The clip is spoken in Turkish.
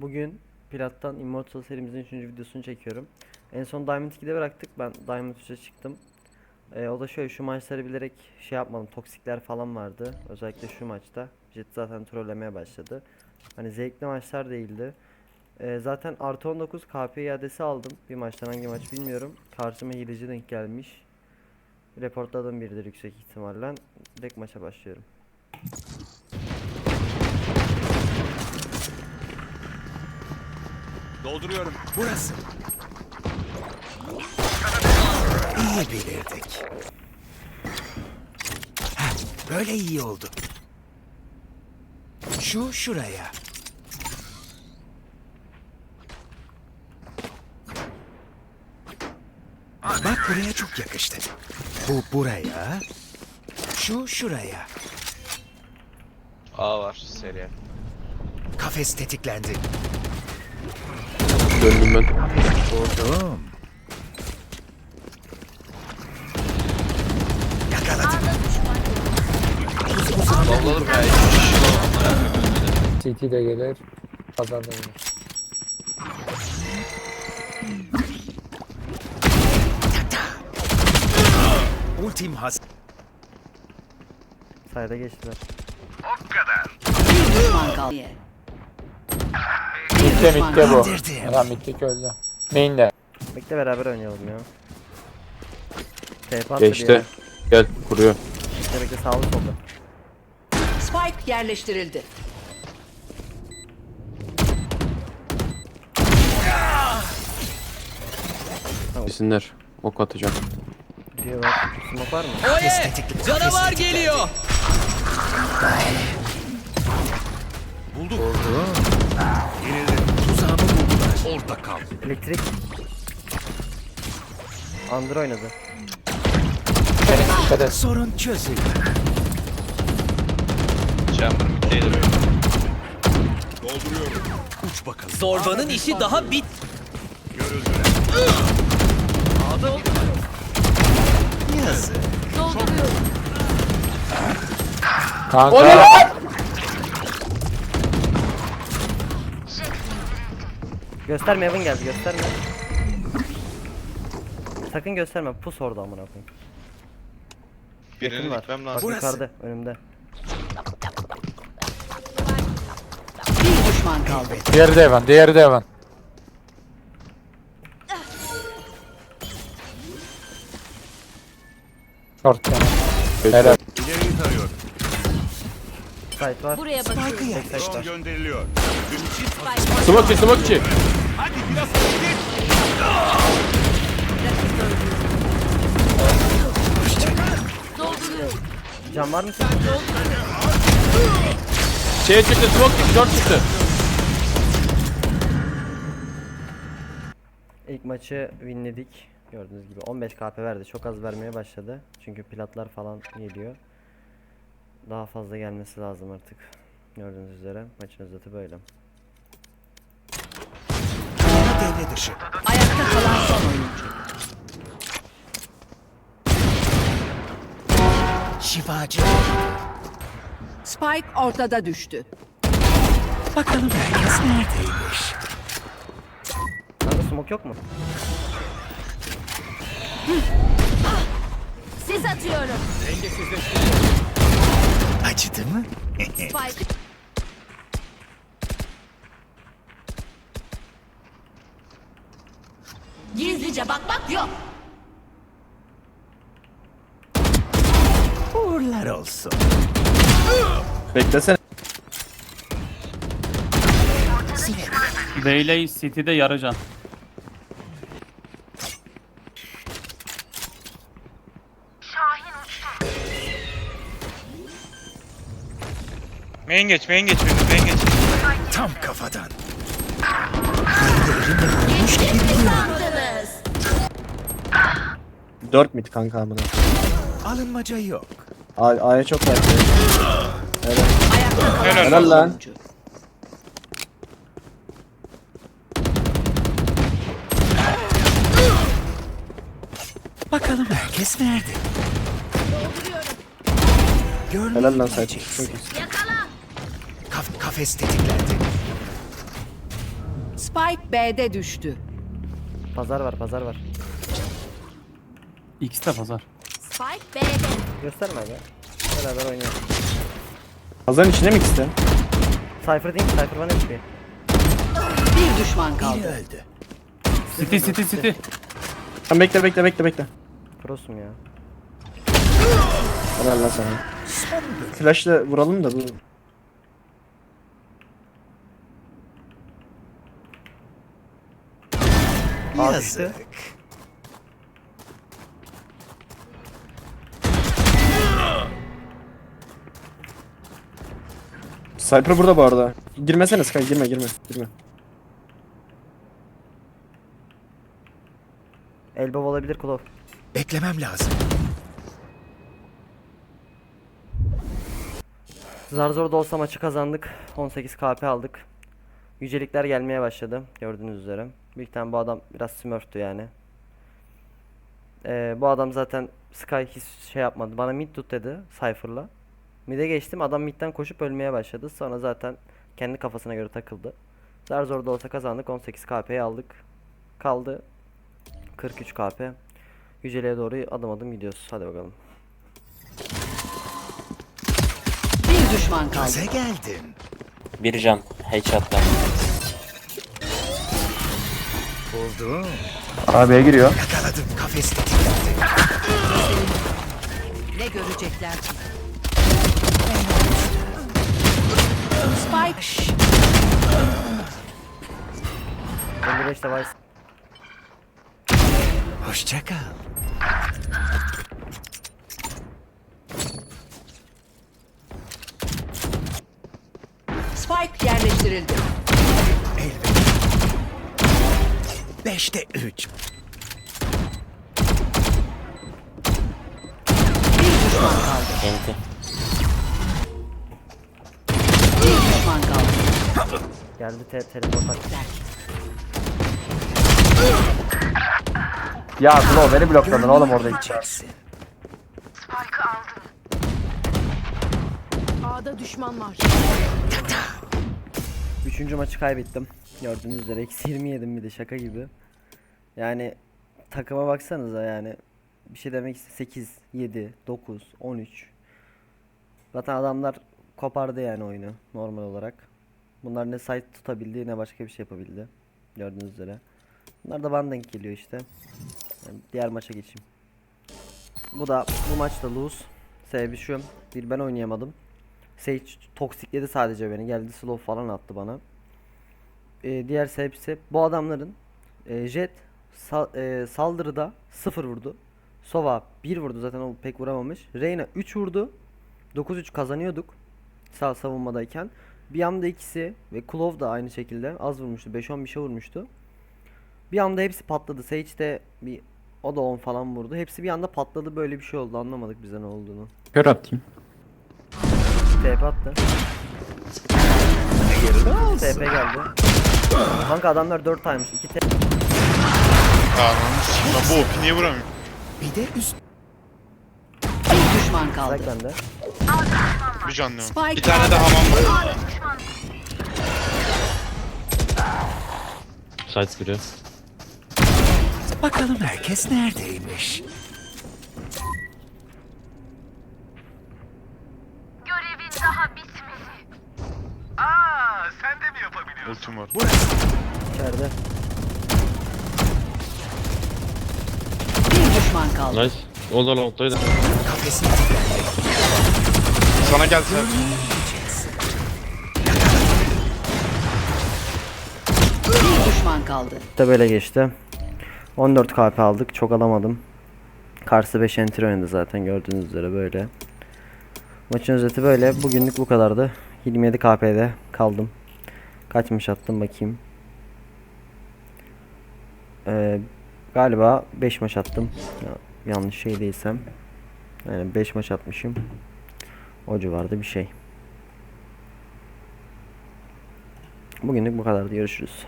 Bugün Plat'tan Immortal serimizin 3. videosunu çekiyorum. En son Diamond 2'de bıraktık. Ben Diamond 3'e çıktım. Ee, o da şöyle şu maçları bilerek şey yapmadım. Toksikler falan vardı. Özellikle şu maçta. Jet zaten trollemeye başladı. Hani zevkli maçlar değildi. Ee, zaten artı 19 KP iadesi aldım. Bir maçtan hangi maç bilmiyorum. Karşıma hileci denk gelmiş. Reportladım biridir yüksek ihtimalle. Direkt maça başlıyorum. Dolduruyorum. Burası. İyi bilirdik. Heh, böyle iyi oldu. Şu şuraya. Bak buraya çok yakıştı. Bu buraya. Şu şuraya. A var seri. Kafes tetiklendi. Döndüm ben. Yakaladım. Dolladım ya. CT de gelir. Pazar da gelir. Ultim has. Sayda geçtiler. Mitte mitte bu. Adam mitteki öldü. Main'de. Bekle beraber oynayalım ya. TP attı bir Geçti. Gel kuruyor. Bekle bekle sağlı solda. Spike yerleştirildi. Gitsinler. Ok atacağım. Gidiyor var. Smoke var mı? Canavar geliyor. Bulduk. Orada kal. Elektrik. Under oynadı. Dikkat. Sorun çözüldü. Chamber middeydi böyle. Dolduruyorum. Uç bakalım. Zorbanın işi daha bit. Görüldü. Yazık. Kanka. Gösterme Evan geldi gösterme. Sakın gösterme. Pus orada amına koyayım. Yakın Birini var. gitmem Bak lazım. Yukarıda önümde. Bir düşman kaldı. Diğeri de Evan. Diğeri de Evan. Short yani. Helal. İleriyi tarıyorum. Site var. Buraya bakıyorum. Drone gönderiliyor. Ümit Smoke içi smoke içi. Hadi biraz hareket. Can var mı? Şeye çıktı smoke çıktı short çıktı. İlk maçı winledik. Gördüğünüz gibi 15 KP verdi. Çok az vermeye başladı. Çünkü platlar falan geliyor. Daha fazla gelmesi lazım artık. Gördüğünüz üzere maçın özeti böyle. Devre dışı. Ayakta kalan son oyuncu. Şifacı. Spike ortada düştü. Bakalım herkes neredeymiş. Kanka smoke yok mu? Siz atıyorum. Acıdı mı? Spike. Gizlice bakmak yok. Uğurlar olsun. Beklesene. Beyley City'de yarıcan. Main geç, main geç, main geç. Tam kafadan. 4 mid kanka amına. Alınmaca yok. A- A'ya çok kalan Helal son lan. Bakalım herkes nerede? Görmeyi Helal lan sen. Çok iyisin. Kaf- kafes tetiklendi. Spike B'de düştü. Pazar var pazar var. İkisi de pazar. Spike B'de. Gösterme be. Beraber oynayalım. Pazarın içinde mi ikisi de? Cypher değil mi? Cypher bana HP. Bir düşman Biri kaldı. öldü. City city city. Tamam bekle bekle bekle bekle. Prosum ya. Helal lan sana. Flash'la vuralım da bu. Aa, Yazık. Cypher burada bu arada. Girmesene Sky girme girme girme. Elbow olabilir Klov. Beklemem lazım. Zar zor da olsa maçı kazandık. 18 KP aldık. Yücelikler gelmeye başladı. Gördüğünüz üzere. Büyük ihtimalle bu adam biraz smurftü yani. Ee, bu adam zaten Sky hiç şey yapmadı. Bana mid tut dedi Cypher'la. Mid'e geçtim. Adam mid'den koşup ölmeye başladı. Sonra zaten kendi kafasına göre takıldı. Zar zor da olsa kazandık. 18 KP'yi aldık. Kaldı 43 KP. Yüceliğe doğru adım adım gidiyoruz. Hadi bakalım. Bir düşman kaldı. Gaza geldin. Bir can. Headshot'ta. Buldum. Abiye giriyor. Yakaladım. Kafes tetiklendi. Ne görecekler? Spike Emre işte Vice. Hoşça kal. Spike yerleştirildi. Beşte üç. Bir düşman kaldı. Enti. Bir düşman kaldı. Geldi te teleport bak. Ya bro beni blokladın oğlum orada hiç. A'da düşman var. Üçüncü maçı kaybettim. Gördüğünüz üzere eksi 20 yedim bir de şaka gibi. Yani takıma baksanıza yani. Bir şey demek iste 8, 7, 9, 13. Zaten adamlar kopardı yani oyunu normal olarak. Bunlar ne site tutabildi ne başka bir şey yapabildi. Gördüğünüz üzere. Bunlar da bana geliyor işte. Yani diğer maça geçeyim. Bu da bu maçta lose. Sebebi şu. Bir ben oynayamadım. Sage toksikledi sadece beni. Geldi slow falan attı bana. Ee, diğer sebep ise bu adamların e, Jet sa- e, saldırıda 0 vurdu. Sova 1 vurdu zaten o pek vuramamış. Reyna 3 vurdu. 9-3 kazanıyorduk. Sağ savunmadayken. Bir anda ikisi ve Klov da aynı şekilde az vurmuştu. 5-10 bir şey vurmuştu. Bir anda hepsi patladı. Sage de bir o da 10 falan vurdu. Hepsi bir anda patladı. Böyle bir şey oldu. Anlamadık bize ne olduğunu. Kör atayım. TP attı. TP geldi. Kanka adamlar 4 times. 2 TP. Lan bu opi niye vuramıyor? Bir de üst. Bir düşman kaldı. Strike bende. Bir canlı. Spike Bir tane de hamam var. Sides giriyor. Bakalım herkes neredeymiş. Ultim var. İçeride. Bir düşman kaldı. Nice. O da long'daydı. Sana gelse. Bir düşman kaldı. De böyle geçti. 14 KP aldık. Çok alamadım. Karşı 5 enter oynadı zaten gördüğünüz üzere böyle. Maçın özeti böyle. Bugünlük bu kadardı. 27 KP'de kaldım. Kaçmış attım bakayım. Ee, galiba 5 maç attım. Ya, yanlış şey değilsem. Yani 5 maç atmışım. O civarda bir şey. Bugünlük bu kadardı. Görüşürüz.